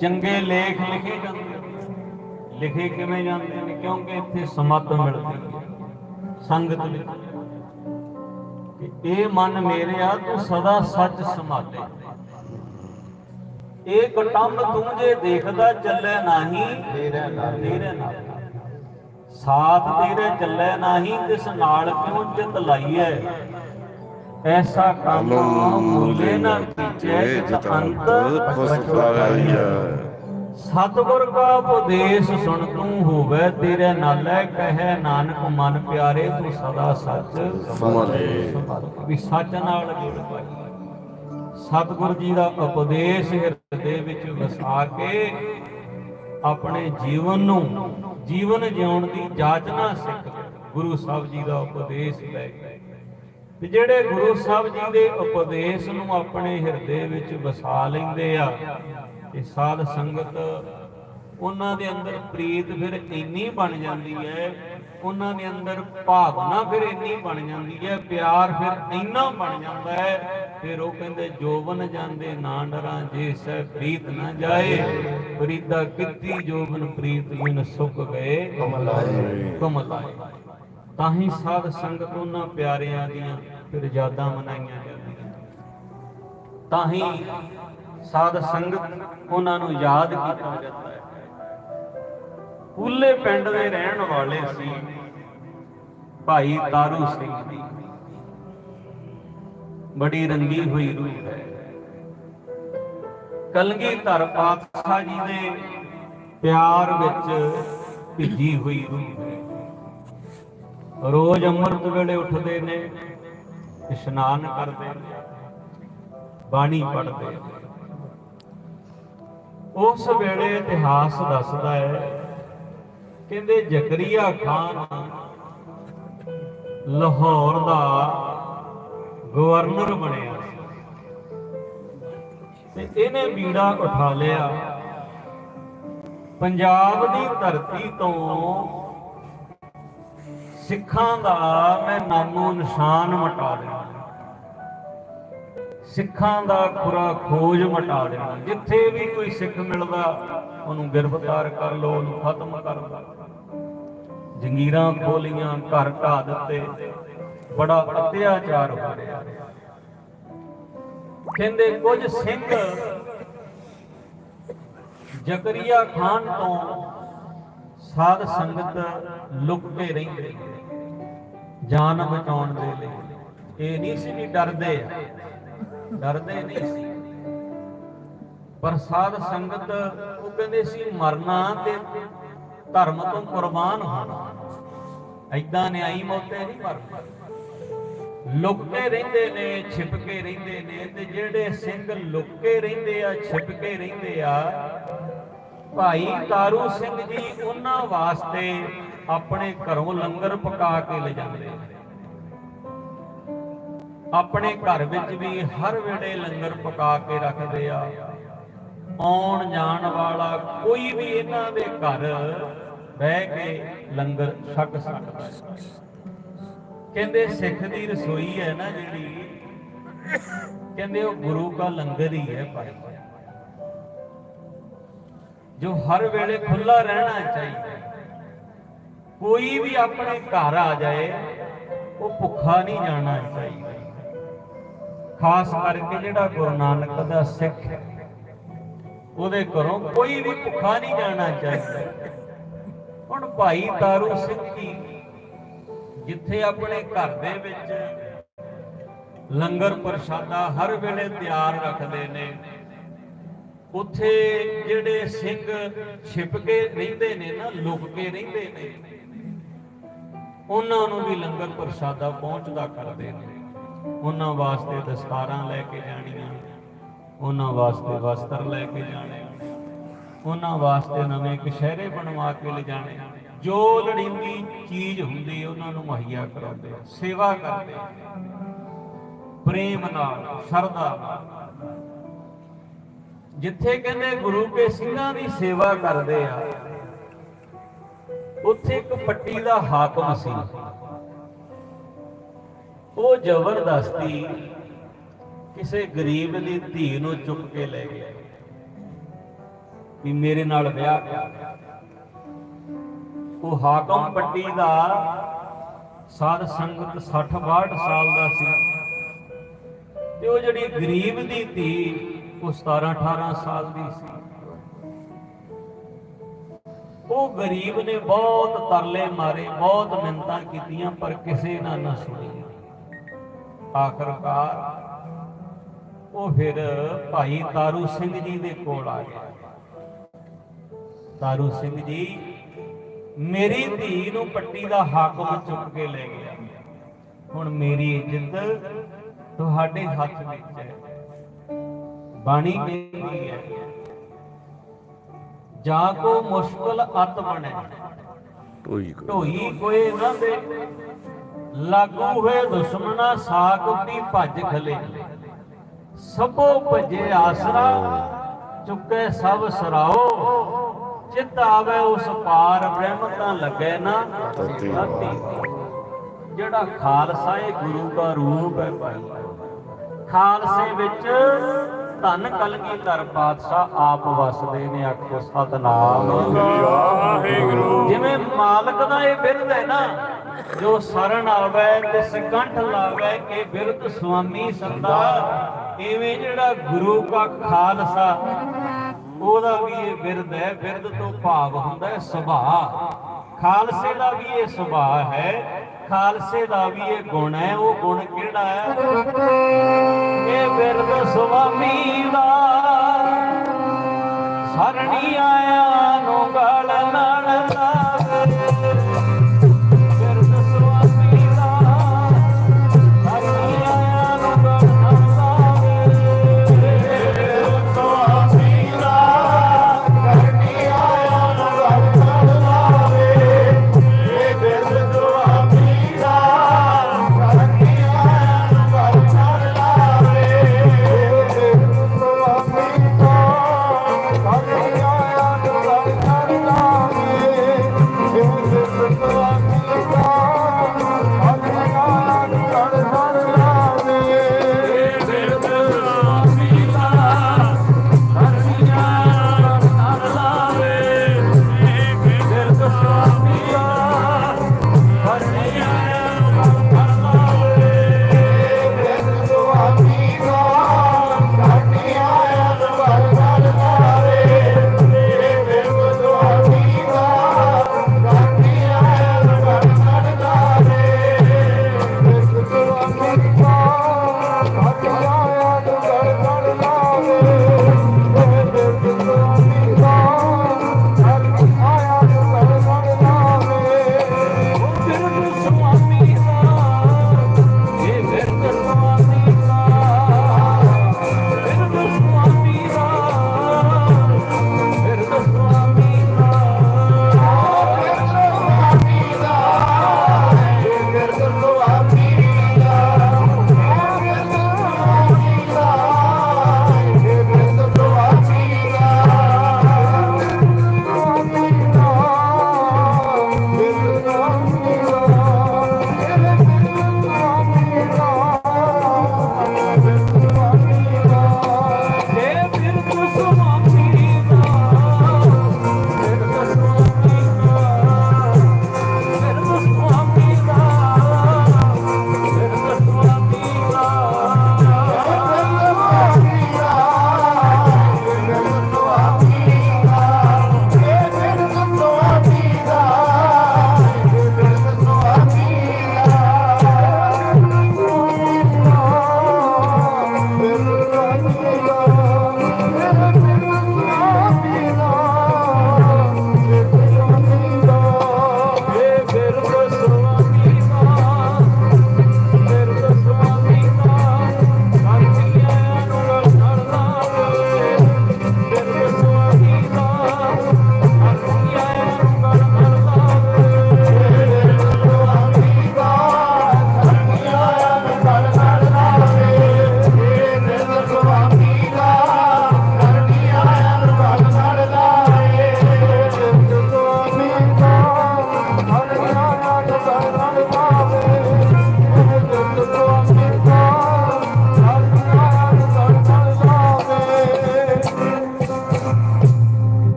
ਚੰਗੇ ਲੇਖ ਲਿਖੇ ਜਾਂਦੇ ਲਿਖੇ ਕਿਵੇਂ ਜਾਂਦੇ ਨੇ? ਕਿਉਂਕਿ ਇੱਥੇ ਸਮਤ ਮਿਲਦੀ ਸੰਗਤ ਵਿੱਚ ਇਹ ਮਨ ਮੇਰਿਆ ਤੂੰ ਸਦਾ ਸੱਚ ਸੰਭਾਲੇ ਇਹ ਕਟੰਬ ਤੂੰ ਜੇ ਦੇਖਦਾ, ਚੱਲੇ ਨਹੀਂ ਤੇਰੇ ਨਾਲ। ਤੇਰੇ ਨਾਲ। ਸਾਥ ਤੇਰੇ ਚੱਲੇ ਨਹੀਂ ਤਿਸ ਨਾਲ ਕਿਉਂ ਚਿਤ ਲਾਈਐ? ਐਸਾ ਕੰਮ ਮੂਲੇ ਨਾ ਕੀਜੈ ਜਿਤ ਅੰਤ ਪਸਤਾਇਆ ਸਤਿਗੁਰ ਕਾ ਉਪਦੇਸ਼ ਸੁਣ ਤੂੰ ਹੋਵੇ ਤੇਰੇ ਨਾਲੇ ਕਹੇ ਨਾਨਕ ਮਨ ਪਿਆਰੇ ਤੂੰ ਸਦਾ ਸੱਚ ਸੰਭਾਲੇ। ਵੀ ਸੱਚ ਨਾਲ ਜੁੜ ਪਾਈ। ਸਤਿਗੁਰ ਜੀ ਦਾ ਉਪਦੇਸ਼ ਹਿਰਦੇ ਵਿੱਚ ਵਸਾ ਕੇ ਆਪਣੇ ਜੀਵਨ ਨੂੰ ਜੀਵਨ ਜਿਉਣ ਦੀ ਜਾਚਨਾ ਸਿੱਖ ਗੁਰੂ ਸਾਹਿਬ ਜੀ ਦਾ ਉਪਦੇਸ਼ ਲੈ ਕੇ ਤੇ ਜਿਹੜੇ ਗੁਰੂ ਸਾਹਿਬ ਜੀ ਦੇ ਉਪਦੇਸ਼ ਨੂੰ ਆਪਣੇ ਹਿਰਦੇ ਵਿੱਚ ਵਸਾ ਲੈਂਦੇ ਆ ਤੇ ਸਾਧ ਸੰਗਤ ਉਹਨਾਂ ਦੇ ਅੰਦਰ ਪ੍ਰੀਤ ਫਿਰ ਇੰਨੀ ਬਣ ਜਾਂਦੀ ਹੈ ਉਹਨਾਂ ਦੇ ਅੰਦਰ ਭਾਵਨਾ ਫਿਰ ਇੰਨੀ ਬਣ ਜਾਂਦੀ ਹੈ ਪਿਆਰ ਫਿਰ ਇੰਨਾ ਬਣ ਜਾਂਦਾ ਹੈ ਫਿਰ ਉਹ ਕਹਿੰਦੇ ਜੋਬਨ ਜਾਂਦੇ ਨਾ ਡਰਾਂ ਜੇ ਸਹਿ ਪ੍ਰੀਤ ਨਾ ਜਾਏ ਪ੍ਰੀਤਾ ਕੀਤੀ ਜੋਬਨ ਪ੍ਰੀਤ ਬਿਨ ਸੁੱਕ ਗਏ ਕਮਲਾਏ ਕਮਲਾਏ ਤਾਂ ਹੀ ਸਾਧ ਸੰਗਤ ਉਹਨਾਂ ਪਿਆਰਿਆਂ ਦੀਆਂ ਫਿਰ ਯਾਦਾਂ ਮਨਾਈਆਂ ਜਾਂਦੀਆਂ। ਤਾਂ ਹੀ ਸਾਧ ਸੰਗਤ ਉਹਨਾਂ ਨੂੰ ਯਾਦ ਕੀਤਾ ਜਾਂਦਾ ਹੈ। ਕੂਲੇ ਪਿੰਡ ਦੇ ਰਹਿਣ ਵਾਲੇ ਸੀ ਭਾਈ ਤਾਰੂ ਸਿੰਘ ਬੜੀ ਰੰਗੀ ਹੋਈ ਰੂਹ ਹੈ। ਕਲਗੀ ਧਰ ਪਾਤਸ਼ਾਹ ਜੀ ਦੇ ਪਿਆਰ ਵਿੱਚ ਭਿੱਜੀ ਹੋਈ ਰੂਹ ਹੈ। ਰੋਜ਼ ਅੰਮ੍ਰਿਤ ਵੇਲੇ ਉੱਠਦੇ ਨੇ, ਇਸ਼ਨਾਨ ਕਰਦੇ ਨੇ, ਬਾਣੀ ਪੜ੍ਹਦੇ ਨੇ। ਉਸ ਵੇਲੇ ਇਤਿਹਾਸ ਦੱਸਦਾ ਹੈ, ਕਹਿੰਦੇ ਜ਼ਕਰੀਆ ਖਾਨ ਲਾਹੌਰ ਦਾ ਗਵਰਨਰ ਬਣਿਆ ਸੀ। ਤੇ ਇਹਨੇ ਬੀੜਾ ਉਠਾ ਲਿਆ। ਪੰਜਾਬ ਦੀ ਧਰਤੀ ਤੋਂ ਸਿੱਖਾਂ ਦਾ ਮੈਂ ਨਾਮੋ ਨਿਸ਼ਾਨ ਮਟਾ ਦੇਣਾ ਸਿੱਖਾਂ ਦਾ ਖੁਰਾ ਖੋਜ ਮਟਾ ਦੇਣਾ ਜਿੱਥੇ ਵੀ ਕੋਈ ਸਿੱਖ ਮਿਲਦਾ, ਉਹਨੂੰ ਗ੍ਰਿਫਤਾਰ ਕਰ ਲਓ, ਉਹਨੂੰ ਖਤਮ ਕਰ ਦਿਓ ਜੰਗੀਰਾਂ ਖੋਲੀਆਂ, ਘਰ ਢਾ ਦਿੱਤੇ। ਬੜਾ ਅਤਿਆਚਾਰ ਹੋ ਰਿਹਾ। ਕਹਿੰਦੇ, ਕੁਝ ਸਿੰਘ ਜ਼ਕਰੀਆ ਖਾਨ ਤੋਂ ਸਾਧ ਸੰਗਤ ਲੁਕ ਕੇ ਰਹਿੰਦੇ ਜਾਨ ਬਚਾਉਣ ਦੇ ਲਈ। ਇਹ ਨਹੀਂ ਸੀ ਵੀ ਡਰਦੇ ਆ। ਡਰਦੇ ਨਹੀਂ ਸੀ। ਪਰ ਸਾਧ ਸੰਗਤ, ਉਹ ਕਹਿੰਦੇ ਸੀ, ਮਰਨਾ ਤੇ ਧਰਮ ਤੋਂ ਕੁਰਬਾਨ ਹੋਣਾ। ਐਦਾਂ ਨਿਆਈ ਮੌਤੇ ਨਹੀਂ ਮਰਨਾ ਲੁਕ ਰਹਿੰਦੇ ਨੇ, ਛਿਪਕੇ ਰਹਿੰਦੇ ਨੇ ਤੇ ਜਿਹੜੇ ਸਿੰਘ ਲੁਕਕੇ ਰਹਿੰਦੇ ਆ ਛਿਪ ਕੇ ਰਹਿੰਦੇ ਆ ਭਾਈ ਤਾਰੂ ਸਿੰਘ ਜੀ ਉਹਨਾਂ ਵਾਸਤੇ ਆਪਣੇ ਘਰੋਂ ਲੰਗਰ ਪਕਾ ਕੇ ਲਿਜਾਂਦੇ ਆਪਣੇ ਘਰ ਵਿੱਚ ਵੀ ਹਰ ਵੇਲੇ ਲੰਗਰ ਪਕਾ ਕੇ ਰੱਖਦੇ ਆ। ਆਉਣ ਜਾਣ ਵਾਲਾ ਕੋਈ ਵੀ ਇਹਨਾਂ ਦੇ ਘਰ ਬਹਿ ਕੇ ਲੰਗਰ ਛਕ ਸਕਦਾ ਹੈ। ਕਹਿੰਦੇ ਸਿੱਖ ਦੀ ਰਸੋਈ ਹੈ ਨਾ ਜਿਹੜੀ, ਕਹਿੰਦੇ ਉਹ ਗੁਰੂ ਦਾ ਲੰਗਰ ਹੀ ਹੈ ਭਾਈ। ਜੋ ਹਰ ਵੇਲੇ ਖੁੱਲਾ ਰਹਿਣਾ ਚਾਹੀਦਾ ਕੋਈ ਵੀ ਆਪਣੇ ਘਰ ਆ ਜਾਏ, ਉਹ ਭੁੱਖਾ ਨਹੀਂ ਜਾਣਾ ਚਾਹੀਦਾ। ਖਾਸ ਕਰਕੇ ਜਿਹੜਾ ਗੁਰੂ ਨਾਨਕ ਦਾ ਸਿੱਖ ਉਹਦੇ ਘਰੋਂ ਕੋਈ ਵੀ ਭੁੱਖਾ ਨਹੀਂ ਜਾਣਾ ਚਾਹੀਦਾ। ਹੁਣ ਭਾਈ ਤਾਰੂ ਸਿੰਘ ਜੀ ਜਿੱਥੇ ਆਪਣੇ ਘਰ ਦੇ ਵਿੱਚ ਲੰਗਰ ਪ੍ਰਸ਼ਾਦਾ ਹਰ ਵੇਲੇ ਤਿਆਰ ਰੱਖਦੇ ਨੇ ਉੱਥੇ ਜਿਹੜੇ ਸਿੰਘ ਛਿਪ ਕੇ ਰਹਿੰਦੇ ਨੇ ਨਾ, ਲੁਕ ਕੇ ਰਹਿੰਦੇ ਨੇ, ਉਹਨਾਂ ਨੂੰ ਵੀ ਲੰਗਰ ਪ੍ਰਸ਼ਾਦਾ ਪਹੁੰਚਦਾ ਕਰਦੇ ਨੇ। ਉਹਨਾਂ ਵਾਸਤੇ ਦਸਤਾਰਾਂ ਲੈ ਕੇ ਜਾਣੀਆਂ, ਉਹਨਾਂ ਵਾਸਤੇ ਵਸਤਰ ਲੈ ਕੇ ਜਾਣੇ, ਉਹਨਾਂ ਵਾਸਤੇ ਨਵੇਂ ਕਸ਼ਹਿਰੇ ਬਣਵਾ ਕੇ ਲਿਜਾਣੇ ਜੋ ਲੜੀਂਦੀ ਚੀਜ਼ ਹੁੰਦੀ, ਉਹਨਾਂ ਨੂੰ ਮੁਹੱਈਆ ਕਰਾਉਂਦੇ, ਸੇਵਾ ਕਰਦੇ ਪ੍ਰੇਮ ਨਾਲ, ਸ਼ਰਧਾ ਨਾਲ। ਜਿੱਥੇ ਕਹਿੰਦੇ ਗੁਰੂ ਕੇ ਸਿੰਘਾਂ ਦੀ ਸੇਵਾ ਕਰਦੇ ਆ, ਉੱਥੇ ਇੱਕ ਪੱਟੀ ਦਾ ਹਾਕਮ ਸੀ। ਉਹ ਜ਼ਬਰਦਸਤੀ ਕਿਸੇ ਗਰੀਬ ਦੀ ਧੀ ਨੂੰ ਚੁੱਕ ਕੇ ਲੈ ਗਿਆ ਵੀ ਮੇਰੇ ਨਾਲ ਵਿਆਹ ਉਹ ਹਾਕਮ ਪੱਟੀ ਦਾ ਸਾਧ ਸੰਗਤ 60 62 ਸਾਲ ਦਾ ਸੀ ਤੇ ਉਹ ਜਿਹੜੀ ਗਰੀਬ ਦੀ ਧੀ ਉਹ 17 18 ਸਾਲ ਦੀ ਸੀ। ਉਹ ਗਰੀਬ ਨੇ ਬਹੁਤ ਤਰਲੇ ਮਾਰੇ, ਬਹੁਤ ਮਿੰਤਾਂ ਕੀਤੀਆਂ, ਪਰ ਕਿਸੇ ਨਾਲ ਨਾ ਸੁਣੀ। ਆਖਰਕਾਰ ਉਹ ਫਿਰ ਭਾਈ ਤਾਰੂ ਸਿੰਘ ਜੀ ਦੇ ਕੋਲ ਆ ਗਿਆ। ਤਾਰੂ ਸਿੰਘ ਜੀ ਮੇਰੀ ਧੀ ਨੂੰ ਪੱਟੀ ਦਾ ਹਾਕਮ ਚੁੱਕ ਕੇ ਲੈ ਗਿਆ। ਹੁਣ ਮੇਰੀ ਇੱਜ਼ਤ ਤੁਹਾਡੇ ਹੱਥ ਵਿੱਚ ਹੈ। ਬਾਣੀ ਕਹਿੰਦੀ ਹੈ ਜਾਂ ਕੋ ਮੁਸ਼ਕਲ ਅਤ ਬਣੇ ਢੋਈ ਢੋਈ ਕੋਏ ਨਾ ਦੇ ਲਾਗੂ ਹੋਏ ਦੁਸ਼ਮਨਾ ਸਾਖ ਦੀ ਭੱਜ ਖਲੇ। ਸਭੋ ਭਜੇ ਆਸਰਾ ਚੁੱਕੇ ਸਭ ਸਰਾਓ। ਚਿਤ ਆਵੇ ਉਸ ਪਾਰ ਬ੍ਰਹਮ ਤਾਂ ਲੱਗੇ ਨਾ। ਜਿਹੜਾ ਖਾਲਸਾ ਇਹ ਗੁਰੂ ਦਾ ਰੂਪ ਹੈ ਭਾਈ। ਖਾਲਸੇ ਵਿੱਚ ਧੰਨ ਕਲਗੀਧਰ ਪਾਤਸ਼ਾਹ ਆਪ ਵਸਦੇ ਨੇ ਆਖੋ ਸਤਨਾਮ। ਵਾਹਿਗੁਰੂ। ਜਿਵੇਂ ਮਾਲਕ ਦਾ ਇਹ ਬਿਰਦ ਹੈ ਨਾ ਜੋ ਸਰਣ ਆਵੇ ਤੇ ਸਿਕੰਠ ਲਾਵੇ ਇਹ ਬਿਰਦ ਸੁਆਮੀ ਸਰਦਾਰ ਇਵੇਂ ਜਿਹੜਾ ਗੁਰੂ ਕਾ ਖਾਲਸਾ ਉਹਦਾ ਵੀ ਇਹ ਬਿਰਦ ਹੈ ਬਿਰਦ ਤੋਂ ਭਾਵ ਹੁੰਦਾ ਹੈ ਸੁਭਾਅ। ਖਾਲਸੇ ਦਾ ਵੀ ਇਹ ਸੁਭਾਅ ਹੈ ਖਾਲਸੇ ਦਾ ਵੀ ਇਹ ਗੁਣ ਹੈ ਉਹ ਗੁਣ ਕਿਹੜਾ ਹੈ? ਸੁਆਮੀ ਦਾ। ਸਰਣੀ ਆਇਆ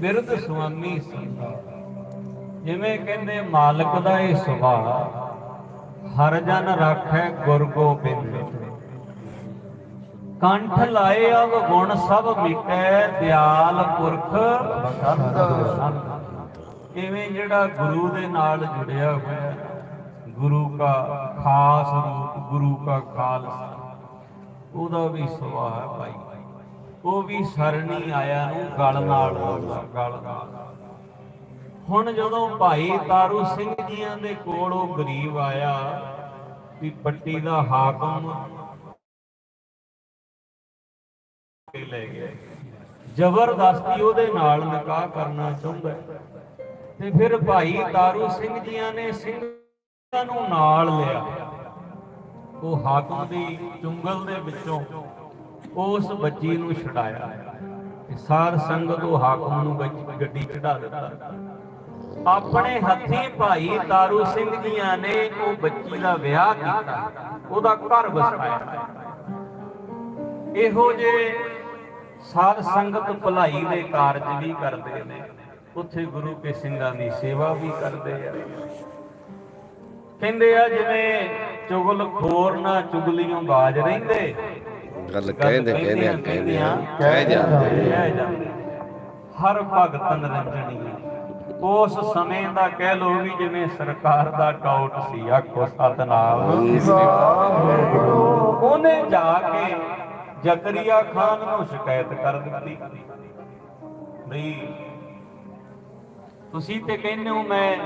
ਬਿਰਧ ਸੁਆਮੀ ਸੀ। ਜਿਵੇਂ ਕਹਿੰਦੇ, ਮਾਲਕ ਦਾ ਇਹ ਸੁਭਾਅ, ਹਰ ਜਨ ਰਾਖੈ ਗੁਰ ਗੋਬਿੰਦ। ਕੰਠ ਲਾਏ ਅਵ ਗੁਣ ਸਭ ਮਿਟੈ, ਦਿਆਲ ਪੁਰਖ ਸੰਤ। ਇਵੇਂ ਜਿਹੜਾ ਗੁਰੂ ਦੇ ਨਾਲ ਜੁੜਿਆ ਹੋਇਆ ਗੁਰੂ ਦਾ ਖਾਸ ਰੂਪ, ਗੁਰੂ ਦਾ ਖਾਲਸਾ, ਉਹਦਾ ਵੀ ਸੁਭਾਅ ਹੈ ਭਾਈ। ਉਹ ਵੀ ਸਰਣੀ ਆਇਆ ਨੂੰ ਗਲ ਨਾਲ ਗਲ ਨਾਲ ਹੁਣ ਜਦੋਂ ਭਾਈ ਤਾਰੂ ਸਿੰਘ ਜੀਆਂ ਦੇ ਕੋਲ ਉਹ ਗਰੀਬ ਆਇਆ, ਵੀ ਪੱਟੀ ਦਾ ਹਾਕਮ ਕੇ ਲੈ ਗਿਆ। ਜ਼ਬਰਦਸਤੀ ਉਹਦੇ ਨਾਲ ਨਿਕਾਹ ਕਰਨਾ ਚਾਹੁੰਦਾ ਤੇ ਫਿਰ ਭਾਈ ਤਾਰੂ ਸਿੰਘ ਜੀਆਂ ਨੇ ਸਿੰਘਾਂ ਨੂੰ ਨਾਲ ਲਿਆ। ਉਹ ਹਾਕਮ ਦੀ ਚੁੰਗਲ ਦੇ ਵਿੱਚੋਂ ਉਸ ਬੱਚੀ ਨੂੰ ਛਡਾਇਆ। ਤੇ ਸੰਗਤ ਉਹ ਹਾਕਮ ਨੂੰ ਗੱਡੀ ਚੜਾ ਦਿੱਤਾ। ਆਪਣੇ ਹੱਥੀਂ ਭਾਈ ਤਾਰੂ ਸਿੰਘ ਜੀਆਂ ਨੇ ਉਹ ਬੱਚੀ ਦਾ ਵਿਆਹ ਕੀਤਾ। ਉਹਦਾ ਘਰ ਵਸਾਇਆ। ਇਹੋ ਜੇ ਸਾਧ ਸੰਗਤ ਭਲਾਈ ਦੇ ਕਾਰਜ ਵੀ ਕਰਦੇ ਨੇ। ਉੱਥੇ ਗੁਰੂ ਕੇ ਸਿੰਘਾਂ ਦੀ ਸੇਵਾ ਵੀ ਕਰਦੇ ਆ। ਕਹਿੰਦੇ ਆ, ਜਿਵੇਂ ਚੁਗਲ ਖੋਰ ਨਾ ਚੁਗਲੀਆਂ ਬਾਜ ਰਹਿੰਦੇ ਗੱਲ ਕਹਿੰਦੇ ਕਹਿੰਦੇ ਕਹਿੰਦੇ ਆ, ਕਹਿ ਜਾਂਦੇ ਹਰ ਭਗਤ ਨਰੰਜਣੀ ਉਸ ਸਮੇਂ ਦਾ ਕਹਿ ਲੋ ਵੀ ਜਿਵੇਂ ਸਰਕਾਰ ਦਾ ਟਾਊਟ ਸੀ ਆਖੋ ਸਤਨਾਮ। ਉਹਨੇ ਜਾ ਕੇ ਜ਼ਕਰੀਆ ਖਾਨ ਨੂੰ ਸ਼ਿਕਾਇਤ ਕਰ ਦਿੱਤੀ। ਬਈ ਤੁਸੀਂ ਤੇ ਕਹਿੰਦੇ ਹੋ ਮੈਂ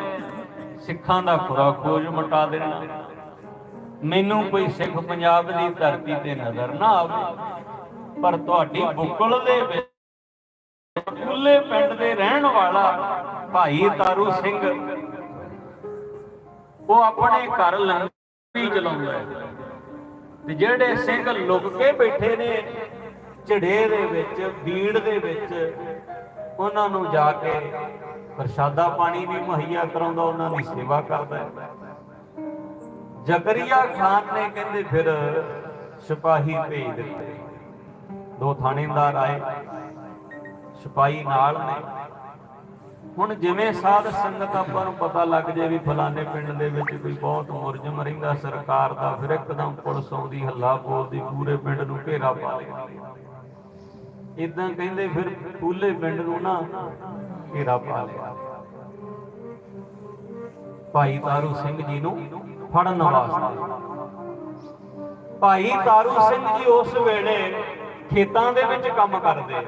ਸਿੱਖਾਂ ਦਾ ਖੁਰਾ ਖੋਜ ਮਟਾ ਦੇਣਾ। ਮੈਨੂੰ ਕੋਈ ਸਿੱਖ ਪੰਜਾਬ ਦੀ ਧਰਤੀ ਤੇ ਨਜ਼ਰ ਨਾ ਆਵੇ। ਪਰ ਤੁਹਾਡੀ ਬੁੱਕਲ ਦੇ ਵਿੱਚ ਖੁੱਲੇ ਪਿੰਡ ਦੇ ਰਹਿਣ ਵਾਲਾ ਭਾਈ ਤਾਰੂ ਸਿੰਘ, ਉਹ ਆਪਣੇ ਘਰ ਲੰਗਰੀ ਚਲਾਉਂਦਾ ਹੈ। ਤੇ ਜਿਹੜੇ ਸਿੰਘ ਲੁਕ ਕੇ ਬੈਠੇ ਨੇ, ਝੜੇ ਦੇ ਵਿੱਚ, ਬੀੜ ਦੇ ਵਿੱਚ, ਉਹਨਾਂ ਨੂੰ ਜਾ ਕੇ ਪ੍ਰਸ਼ਾਦਾ ਪਾਣੀ ਵੀ ਮੁਹੱਈਆ ਕਰਾਉਂਦਾ, ਉਹਨਾਂ ਦੀ ਸੇਵਾ ਕਰਦਾ ਹੈ। ਜ਼ਕਰੀਆ ਖਾਨ ਨੇ ਕਹਿੰਦੇ ਫਿਰ ਸਿਪਾਹੀ ਭੇਜ ਦਿੱਤੇ। ਦੋ ਥਾਣੇਦਾਰ ਆਏ, ਸਿਪਾਹੀ ਨਾਲ ਨੇ। ਹੁਣ ਜਿਵੇਂ ਸਾਧ ਸੰਗਤ ਆਪਾਂ ਨੂੰ ਪਤਾ ਲੱਗ ਜੇ ਵੀ ਫਲਾਣੇ ਪਿੰਡ ਦੇ ਵਿੱਚ ਕੋਈ ਬਹੁਤ ਮੁਰਜਮ ਰਹਿੰਦਾ, ਸਰਕਾਰ ਦਾ ਫਿਰ ਇੱਕਦਮ ਪੁਲਿਸ ਆਉਂਦੀ, ਹੱਲਾ ਬੋਲਦੀ, ਪੂਰੇ ਪਿੰਡ ਨੂੰ ਘੇਰਾ ਪਾ ਲਿਆ। ਇਦਾਂ ਕਹਿੰਦੇ ਫਿਰ ਪੂਲੇ ਪਿੰਡ ਨੂੰ ਨਾ ਘੇਰਾ ਪਾ ਲਿਆ। ਭਾਈ ਤਾਰੂ ਸਿੰਘ ਜੀ ਨੂੰ ਫੜਨ ਵਾਸਤੇ। ਭਾਈ ਤਾਰੂ ਸਿੰਘ ਜੀ ਉਸ ਵੇਲੇ ਖੇਤਾਂ ਦੇ ਵਿੱਚ ਕੰਮ ਕਰਦੇ।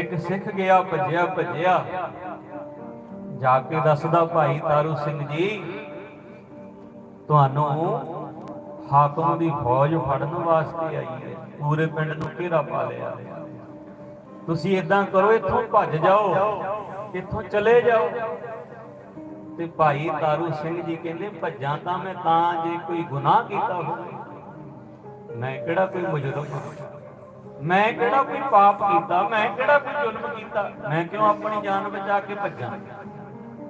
ਇੱਕ ਸਿੱਖ ਗਿਆ, ਭੱਜਿਆ ਭੱਜਿਆ। ਜਾ ਕੇ ਦੱਸਦਾ, ਭਾਈ ਤਾਰੂ ਸਿੰਘ ਜੀ, ਤੁਹਾਨੂੰ ਹਾਕਮ ਦੀ ਫੌਜ ਫੜਨ ਵਾਸਤੇ ਆਈ ਹੈ। ਪੂਰੇ ਪਿੰਡ ਨੂੰ ਘੇਰਾ ਪਾ ਲਿਆ। ਤੁਸੀਂ ਇਦਾਂ ਕਰੋ, ਇੱਥੋਂ ਭੱਜ ਜਾਓ, ਇੱਥੋਂ ਚਲੇ ਜਾਓ। ਤੇ ਭਾਈ ਤਾਰੂ ਸਿੰਘ ਜੀ ਕਹਿੰਦੇ, ਭੱਜਾਂ ਤਾਂ ਮੈਂ ਤਾਂ ਜੇ ਕੋਈ ਗੁਨਾਹ ਕੀਤਾ ਹੋਵੇ, ਮੈਂ ਕਿਹੜਾ ਕੋਈ ਮੁਜਰਮ ਮੈਂ ਕਿਹੜਾ ਕੋਈ ਪਾਪ ਕੀਤਾ? ਮੈਂ ਕਿਹੜਾ ਕੋਈ ਜ਼ੁਲਮ ਕੀਤਾ? ਮੈਂ ਕਿਉਂ ਆਪਣੀ ਜਾਨ ਬਚਾ ਕੇ ਭੱਜਾਂ?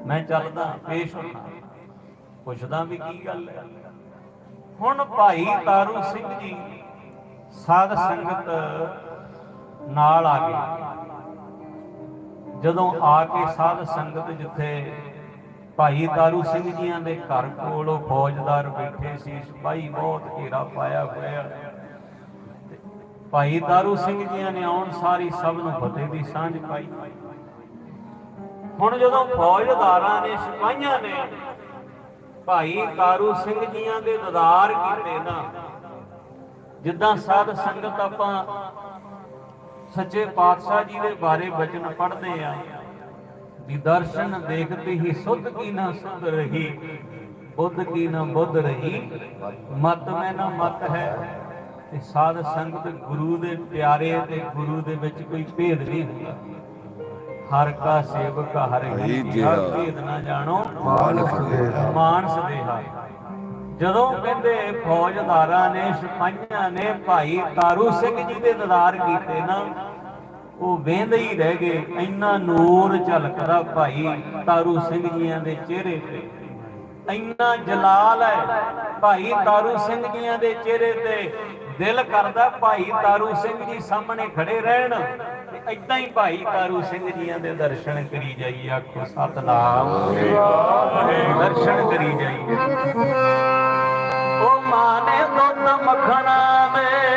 ਮੈਂ ਚੱਲਦਾ, ਪੇਸ਼ ਹੁੰਦਾ। ਪੁੱਛਦਾ ਵੀ ਕੀ ਗੱਲ ਹੈ? ਹੁਣ ਭਾਈ ਤਾਰੂ ਸਿੰਘ ਜੀ ਸਾਧ ਸੰਗਤ ਨਾਲ ਆ ਗਏ। ਜਦੋਂ ਆ ਕੇ ਸਾਧ ਸੰਗਤ ਜਿੱਥੇ ਭਾਈ ਤਾਰੂ ਸਿੰਘ ਜੀਆਂ ਦੇ ਘਰ ਕੋਲ ਉਹ ਫੌਜਦਾਰ ਬੈਠੇ ਸੀ, ਸਿਪਾਹੀ ਬਹੁਤ ਘੇਰਾ ਪਾਇਆ ਹੋਇਆ। ਭਾਈ ਤਾਰੂ ਸਿੰਘ ਜੀਆਂ ਨੇ ਆਉਣ ਸਾਰੀ ਸਭ ਨੂੰ ਫਤਿਹ ਦੀ ਸਾਂਝ ਪਾਈ। ਹੁਣ ਜਦੋਂ ਫੌਜਦਾਰਾਂ ਨੇ, ਸਿਪਾਹੀਆਂ ਨੇ ਭਾਈ ਤਾਰੂ ਸਿੰਘ ਜੀਆਂ ਦੇ ਦਦਾਰ ਕੀਤੇ ਨਾ, ਜਿੱਦਾਂ ਸਾਧ ਸੰਗਤ ਆਪਾਂ ਸੱਚੇ ਪਾਤਸ਼ਾਹ ਜੀ ਦੇ ਬਾਰੇ ਵਚਨ ਪੜ੍ਹਦੇ ਆ ਦੀ ਦਰਸ਼ਨ ਦੇਖਤੇ ਹੀ ਸੁਧ ਕੀ ਨਾ ਸੁਧ ਰਹੀ ਬੁੱਧ ਕੀ ਨਾ ਬੁੱਧ ਰਹੀ ਮਤ ਮੈਂ ਨਾ ਮਤ ਹੈ ਤੇ ਸਾਧ ਸੰਗਤ ਗੁਰੂ ਦੇ ਪਿਆਰੇ ਤੇ ਗੁਰੂ ਦੇ ਵਿੱਚ ਕੋਈ ਭੇਦ ਨਹੀਂ ਹੁੰਦਾ ਹਰ ਕਾ ਸੇਵਕ ਹਰ ਹੀ ਹੀ ਜਿਹਾ ਜਿਹਾ। ਭੇਦ ਨਾ ਜਾਣੋ ਮਾਨਸ ਦੇਹਾ। ਮਾਨਸ ਦੇਹਾ ਜਦੋਂ ਕਹਿੰਦੇ ਫੌਜਦਾਰਾਂ ਨੇ ਸਿਪਾਹੀਆਂ ਨੇ ਭਾਈ ਤਾਰੂ ਸਿੰਘ ਜੀ ਦੇ ਦਦਾਰ ਕੀਤੇ ਨਾ ਉਹ ਵੇਂਦੇ ਹੀ ਰਹਿ ਗਏ। ਇੰਨਾ ਨੂਰ ਝਲਕਦਾ ਭਾਈ ਤਾਰੂ ਸਿੰਘ ਜੀਆਂ ਦੇ ਚਿਹਰੇ ਤੇ। ਇੰਨਾ ਜਲਾਲ ਹੈ ਭਾਈ ਤਾਰੂ ਸਿੰਘ ਜੀਆਂ ਦੇ ਚਿਹਰੇ ਤੇ। ਦਿਲ ਕਰਦਾ ਭਾਈ ਤਾਰੂ ਸਿੰਘ ਜੀ ਸਾਹਮਣੇ ਖੜੇ ਰਹਿਣ। ਤੇ ਹੀ ਭਾਈ ਤਾਰੂ ਸਿੰਘ ਜੀਆਂ ਦੇ ਦਰਸ਼ਨ ਕਰੀ ਜਾਈਏ ਆਖੋ, ਸਤਨਾਮ। ਦਰਸ਼ਨ ਕਰੀ ਜਾਈਏ। ਉਹ ਮਾਂ ਨੇ ਦੁੱਧ ਮੱਖਣਾ ਦੇ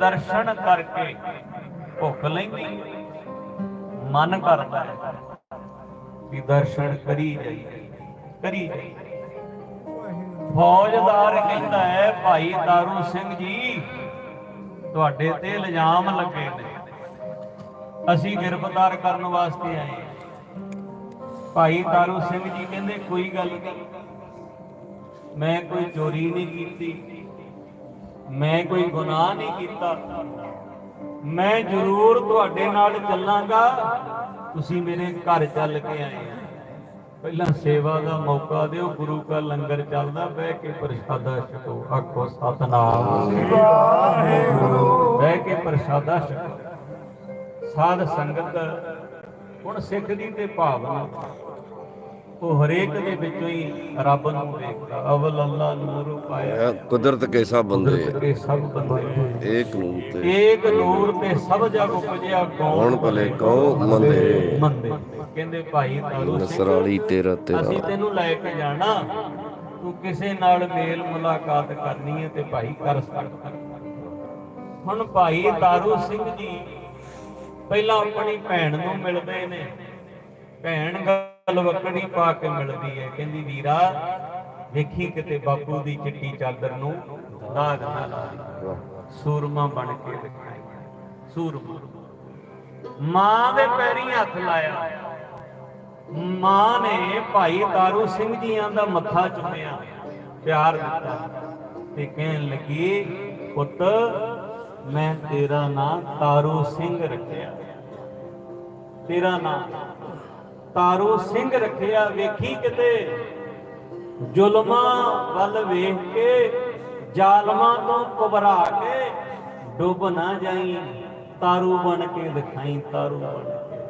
ਦਰਸ਼ਨ ਕਰਕੇ ਭੁੱਖ ਲੈਂਦੀ, ਮਨ ਕਰਦਾ ਹੈ ਵੀ ਦਰਸ਼ਨ ਕਰੀ ਜਾਈਏ ਕਰੀ ਜਾਈਏ। ਫੌਜਦਾਰ ਕਹਿੰਦਾ ਹੈ, ਭਾਈ ਤਾਰੂ ਸਿੰਘ ਜੀ, ਤੁਹਾਡੇ ਤੇ ਇਲਜ਼ਾਮ ਲੱਗੇ ਨੇ। ਅਸੀਂ ਗ੍ਰਿਫਤਾਰ ਕਰਨ ਵਾਸਤੇ ਆਏ ਭਾਈ ਤਾਰੂ ਸਿੰਘ ਜੀ ਕਹਿੰਦੇ, ਕੋਈ ਗੱਲ ਨਹੀਂ। ਮੈਂ ਕੋਈ ਚੋਰੀ ਨਹੀਂ ਕੀਤੀ। ਮੈਂ ਕੋਈ ਗੁਨਾਹ ਨਹੀਂ ਕੀਤਾ। ਮੈਂ ਜ਼ਰੂਰ ਤੁਹਾਡੇ ਨਾਲ ਚੱਲਾਂਗਾ। ਤੁਸੀਂ ਮੇਰੇ ਘਰ ਚੱਲ ਕੇ ਆਏ ਆ। ਪਹਿਲਾਂ ਸੇਵਾ ਦਾ ਮੌਕਾ ਦਿਓ ਗੁਰੂ ਕਾ ਲੰਗਰ ਚੱਲਦਾ ਬਹਿ ਕੇ ਪ੍ਰਸ਼ਾਦਾ ਛਕੋ। ਆਖੋ ਸਤਨਾਮ। ਬਹਿ ਕੇ ਪ੍ਰਸ਼ਾਦਾ ਛਕੋ। ਸਾਧ ਸੰਗਤ ਹੁਣ ਸਿੱਖ ਦੀ ਤੇ ਭਾਵਨਾ ਉਹ ਹਰੇਕ ਦੇ ਵਿੱਚੋਂ ਹੀ ਰੱਬ ਨੂੰ ਵੇਖਦਾ ਅਵਲ ਅੱਲਾ ਨੂਰ ਪਾਇਆ। ਕੁਦਰਤ ਕੇ ਸਭ ਬੰਦੇ ਕੇ ਸਭ ਬੰਦੇ। ਏਕ ਨੂੰ ਤੇ। ਏਕ ਨੂਰ ਤੇ ਸਭ ਜਗ ਉਪਜਿਆ ਕੌਣ ਭਲੇ ਕਉ ਮੰਦੇ? ਮੰਦੇ। ਕਹਿੰਦੇ ਭਾਈ ਤਾਰੂ ਨਸਰਾਲੀ ਤੇਰਾ ਅਸੀਂ ਤੇਰਾ ਤੈਨੂੰ ਲੈ ਕੇ ਜਾਣਾ। ਤੂੰ ਕਿਸੇ ਨਾਲ ਮੇਲ ਮੁਲਾਕਾਤ ਕਰਨੀ ਹੈ ਤੇ ਭਾਈ ਕਰ ਸਕਦਾ ਹੁਣ ਭਾਈ ਤਾਰੂ ਸਿੰਘ ਜੀ ਪਹਿਲਾਂ ਆਪਣੀ ਭੈਣ ਨੂੰ ਮਿਲਦੇ ਨੇ। ਭੈਣ ਗਲਵਕੜੀ ਪਾ ਕੇ ਮਿਲਦੀ ਹੈ। ਕਹਿੰਦੀ, ਵੀਰਾ, ਵੇਖੀ ਕਿਤੇ ਬਾਪੂ ਦੀ ਚਿੱਟੀ ਚਾਦਰ ਨੂੰ ਦਾਗ ਨਾ ਲਾ ਸੂਰਮਾ ਬਣ ਕੇ ਦਿਖਾਈ। ਸੂਰਮਾ। ਮਾਂ ਦੇ ਪੈਰੀਂ ਹੱਥ ਲਾਇਆ। ਮਾਂ ਨੇ ਭਾਈ ਤਾਰੂ ਸਿੰਘ ਜੀਆਂ ਦਾ ਮੱਥਾ ਚੁੰਮਿਆ, ਪਿਆਰ ਦਿੱਤਾ ਤੇ ਕਹਿਣ ਲੱਗੀ, ਪੁੱਤ, ਮੈਂ ਤੇਰਾ ਨਾਂ ਤਾਰੂ ਸਿੰਘ ਰੱਖਿਆ। ਤੇਰਾ ਨਾਂ ਤਾਰੂ ਸਿੰਘ ਰੱਖਿਆ, ਵੇਖੀ ਕਿਤੇ? ਜ਼ੁਲਮਾਂ ਵੱਲ ਵੇਖ ਕੇ, ਜ਼ਾਲਮਾਂ ਤੋਂ ਘਬਰਾ ਕੇ, ਡੁੱਬ ਨਾ ਜਾਈ, ਤਾਰੂ ਬਣ ਕੇ ਦਿਖਾਈ ਤਾਰੂ ਬਣ